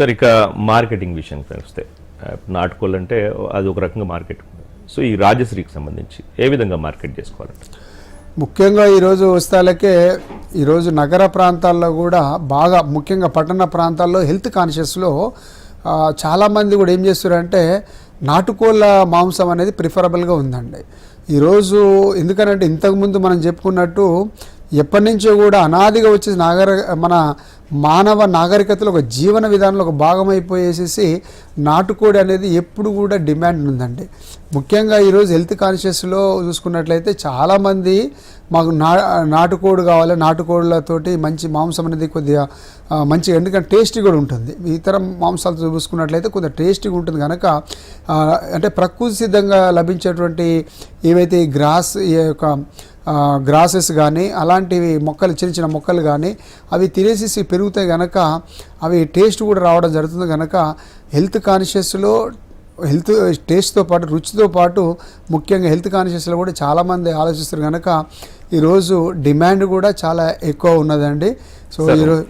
Sir ఇక marketing విషయానికి వస్తే ఆ, నాటుకోళ్ళు అంటే అది ఒక రకంగా మార్కెట్. సో ఈ రాజశ్రీకి సంబంధించి ఏ విధంగా మార్కెట్ చేసుకోవాలంటే? ముఖ్యంగా ఈరోజు వస్తాలకే ఈరోజు నగర ప్రాంతాల్లో కూడా బాగా ముఖ్యంగా పట్టణ ప్రాంతాల్లో హెల్త్ కాన్షియస్లో చాలామంది కూడా ఏం చేస్తారంటే నాటుకోళ్ళ మాంసం అనేది ప్రిఫరబుల్గా ఉందండి. ఈరోజు ఎందుకనంటే ఇంతకుముందు మనం చెప్పుకున్నట్టు ఎప్పటి నుంచో కూడా అనాదిగా వచ్చేసి నాగర మన మానవ నాగరికతలో ఒక జీవన విధానంలో ఒక భాగం అయిపోయేసేసి నాటుకోడి అనేది ఎప్పుడు కూడా డిమాండ్ ఉందండి. ముఖ్యంగా ఈరోజు హెల్త్ కాన్షియస్లో చూసుకున్నట్లయితే చాలామంది మాకు నా నాటుకోడి కావాలి నాటుకోడులతోటి మంచి మాంసం అనేది కొద్దిగా మంచిగా ఎందుకంటే టేస్టీ కూడా ఉంటుంది. ఇతర మాంసాలతో చూసుకున్నట్లయితే కొద్దిగా టేస్టీగా ఉంటుంది కనుక అంటే ప్రకృతి సిద్ధంగా లభించేటువంటి ఏవైతే గ్రాస్ ఈ యొక్క గ్రాసెస్ కానీ అలాంటివి మొక్కలు చిన్న చిన్న మొక్కలు కానీ అవి తినేసేసి పెరుగుతాయి కనుక అవి టేస్ట్ కూడా రావడం జరుగుతుంది కనుక హెల్త్ కాన్షియస్లో హెల్త్ టేస్ట్తో పాటు రుచితో పాటు ముఖ్యంగా హెల్త్ కాన్షియస్లో కూడా చాలామంది ఆలోచిస్తారు కనుక ఈరోజు డిమాండ్ కూడా చాలా ఎక్కువ ఉన్నదండి సో. ఈరోజు